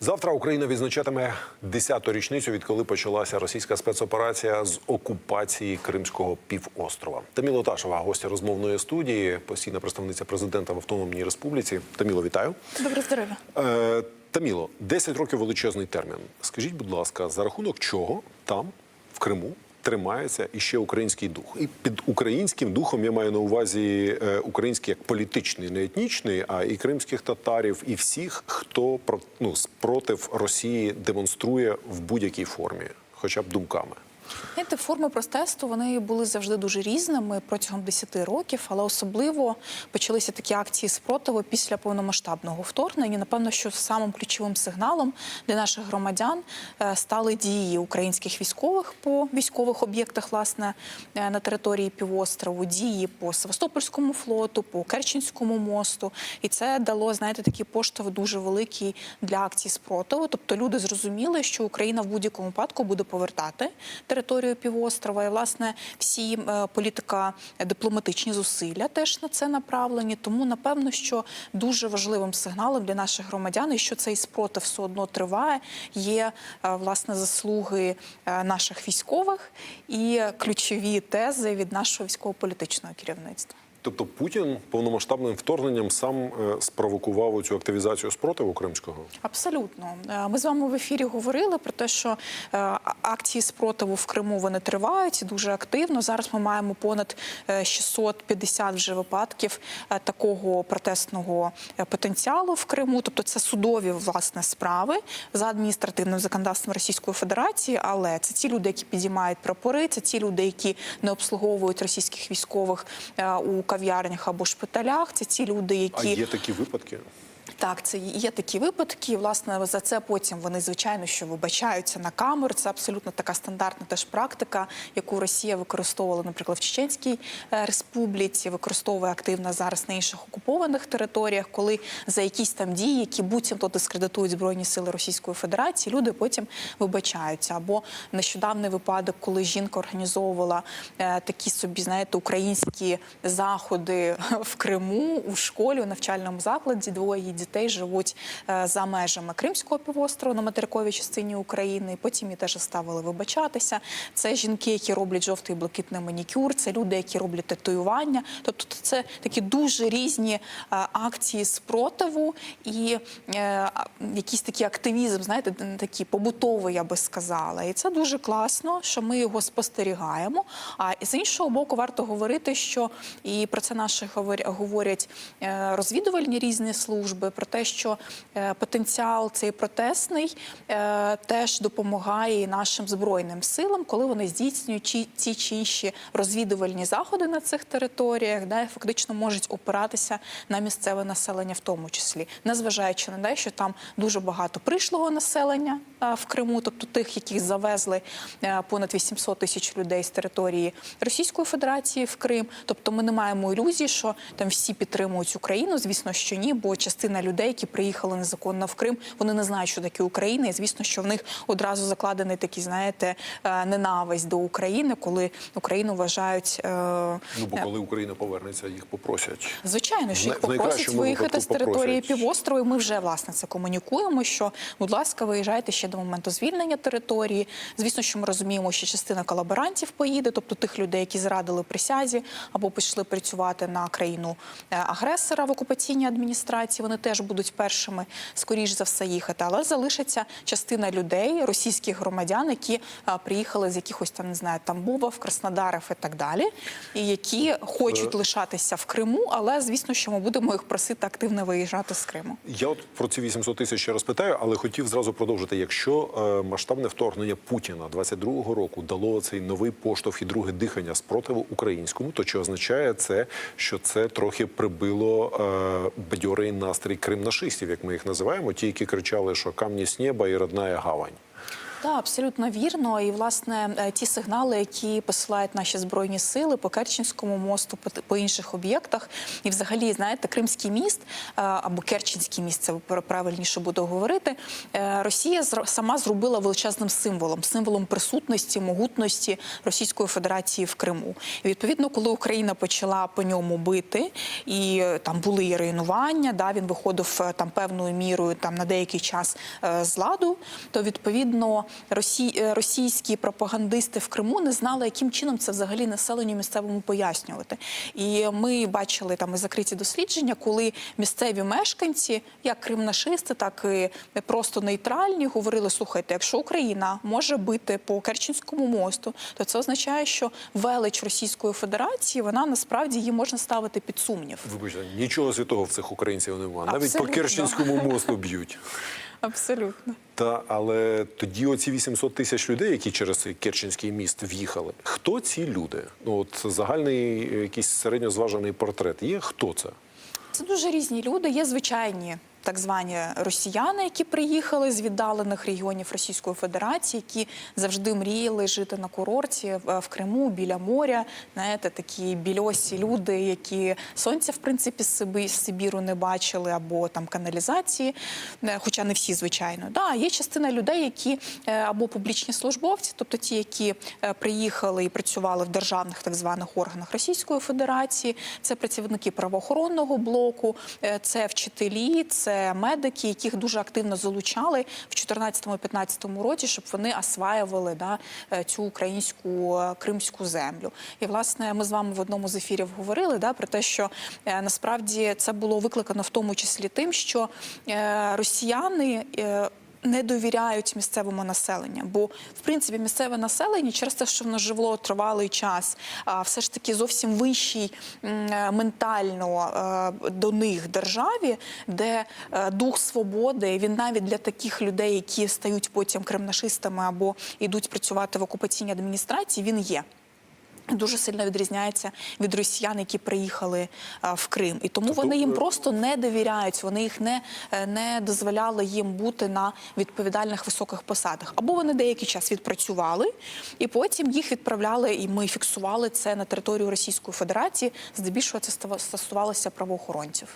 Завтра Україна відзначатиме 10-ту річницю, відколи почалася російська спецоперація з окупації Кримського півострова. Таміла Ташева, гостя розмовної студії, постійна представниця президента в Автономній Республіці. Таміло, вітаю. Добре здоров'я. Е, Таміло, 10 років величезний термін. Скажіть, будь ласка, за рахунок чого там, в Криму, тримається іще український дух? І під українським духом я маю на увазі е, український як політичний, не етнічний, а і кримських татарів, і всіх, хто ну, спротив Росії демонструє в будь-якій формі, хоча б думками. Знаєте, форми протесту вони були завжди дуже різними протягом 10 років, але особливо почалися такі акції спротиву після повномасштабного вторгнення. Напевно, що самим ключовим сигналом для наших громадян е, стали дії українських військових по військових об'єктах, власне, е, на території півострову, дії по Севастопольському флоту, по Керченському мосту. І це дало, знаєте, такий поштовх дуже великий для акцій спротиву. Тобто люди зрозуміли, що Україна в будь-якому випадку буде повертати територію півострова. І власне всі е, політика дипломатичні зусилля теж на це направлені. Тому напевно, що дуже важливим сигналом для наших громадян, і що цей спротив все одно триває, є е, власне заслуги е, наших військових і ключові тези від нашого військово-політичного керівництва. Тобто Путін повномасштабним вторгненням сам е, спровокував цю активізацію спротиву кримського. Абсолютно, Е, ми з вами в ефірі говорили про те, що е, акції спротиву в Криму вони тривають дуже активно. Зараз ми маємо понад е, 650 вже випадків такого протестного потенціалу в Криму. Тобто, це судові власне справи за адміністративним законодавством Російської Федерації. Але це ті люди, які підіймають прапори, це ті люди, які не обслуговують російських військових у кав'ярнях або шпиталях. Це ті люди, які А є такі випадки? Так, це є такі випадки. Власне, за це потім вони звичайно що вибачаються на камеру. Це абсолютно така стандартна теж практика, яку Росія використовувала, наприклад, в Чеченській е, республіці, використовує активно зараз на інших окупованих територіях, коли за якісь там дії, які буцімто дискредитують збройні сили Російської Федерації, люди потім вибачаються. Або нещодавний випадок, коли жінка організовувала е, такі собі, знаєте, українські заходи в Криму у школі у навчальному закладі. Двоє її дітей живуть е, за межами Кримського півострова на материковій частині України. Потім її теж заставили вибачатися. Це жінки, які роблять жовтий і блакитний манікюр, це люди, які роблять татуювання. Тобто, це такі дуже різні е, акції спротиву і е, якийсь такий активізм, знаєте, такий побутовий, я би сказала. І це дуже класно, що ми його спостерігаємо. А з іншого боку, варто говорити, що і про це наші говор- говорять розвідувальні різні служби, про те, що е, потенціал цей протестний е, теж допомагає нашим збройним силам, коли вони здійснюють ці чи інші розвідувальні заходи на цих територіях, і фактично можуть опиратися на місцеве населення, в тому числі, незважаючи на те, що там дуже багато прийшлого населення е, в Криму, тобто тих, яких завезли понад 800 тисяч людей з території Російської Федерації в Крим. Тобто ми не маємо ілюзій, що там всі підтримують Україну. Звісно, що ні, бо частина людей, які приїхали незаконно в Крим, вони не знають, що таке Україна. І звісно, що в них одразу закладений такий, знаєте, е, ненависть до України, коли Україну вважають. е, Ну бо коли Україна повернеться, їх попросять. Звичайно, що їх попросять виїхати з території попросять. півострову. І Ми вже власне це комунікуємо. Що, будь ласка, виїжджайте ще до моменту звільнення території. Звісно, що ми розуміємо, що частина колаборантів поїде, тобто тих людей, які зрадили присязі або пішли працювати на країну е, агресора в окупаційній адміністрації. Вони теж будуть першими, скоріш за все, їхати. Але залишиться частина людей, російських громадян, які е, приїхали з якихось там не знаю, Тамбовів, Краснодарів і так далі, і які хочуть лишатися в Криму, але звісно, що ми будемо їх просити активно виїжджати з Криму. Я от про ці 800 тисяч ще розпитаю, але хотів зразу продовжити. Якщо е, масштабне вторгнення Путіна 22-го року дало цей новий поштовх і друге дихання спротиву українському, то чи означає це, що це трохи прибило е, бадьорий настрій кримнашистів, як ми їх називаємо, ті, які кричали, що камні з неба і родная гавань? Так, абсолютно вірно. І власне е, ті сигнали, які посилають наші збройні сили по Керченському мосту, по, інших об'єктах, і взагалі, знаєте, Кримський міст е, або Керченський міст, це пр- правильніше буду говорити. е, Росія сама зробила величезним символом, символом присутності, могутності Російської Федерації в Криму. І відповідно, коли Україна почала по ньому бити, і там були і руйнування, да він виходив там певною мірою там на деякий час з ладу, то відповідно росі, е, російські пропагандисти в Криму не знали, яким чином це взагалі населенню місцевому пояснювати. І ми бачили там і закриті дослідження, коли місцеві мешканці, як кримнашисти, так і просто нейтральні, говорили: слухайте, якщо Україна може бити по Керченському мосту, то це означає, що велич Російської Федерації вона насправді її можна ставити під сумнів. Вибачте, нічого святого в цих українців немає. Навіть по. Керченському мосту б'ють. Абсолютно. Та але тоді оці 800 тисяч людей, які через Керченський міст в'їхали. Хто ці люди? Ну от загальний е, якийсь середньозважений портрет є. Хто це? Це дуже різні люди. Є звичайні так звані росіяни, які приїхали з віддалених регіонів Російської Федерації, які завжди мріяли жити на курорті в Криму біля моря. Знаєте, такі більосі люди, які сонця в принципі з Сибіру не бачили, або там каналізації, е, хоча не всі, звичайно. Да, є частина людей, які е, або публічні службовці, тобто ті, які е, приїхали і працювали в державних так званих органах Російської Федерації, це працівники правоохоронного блоку, це вчителі, це медики, яких дуже активно залучали в 2014-2015 році, щоб вони осваювали да, е, цю українську е, кримську землю. І власне ми з вами в одному з ефірів говорили да, про те, що е, насправді це було викликано в тому числі тим, що росіяни. Не довіряють місцевому населенню, бо в принципі місцеве населення через те, що воно живло тривалий час, все ж таки зовсім вищій е, ментально е, до них державі, де е, дух свободи він навіть для таких людей, які стають потім кремнашистами або йдуть працювати в окупаційній адміністрації, він є. Дуже сильно відрізняється від росіян, які приїхали в Крим, і тому Тобто, вони їм е, просто не довіряють. Вони їх не, е, не дозволяли їм бути на відповідальних високих посадах. Або вони деякий час відпрацювали, і потім їх відправляли, і ми фіксували це на територію Російської Федерації. Здебільшого це стосувалося правоохоронців.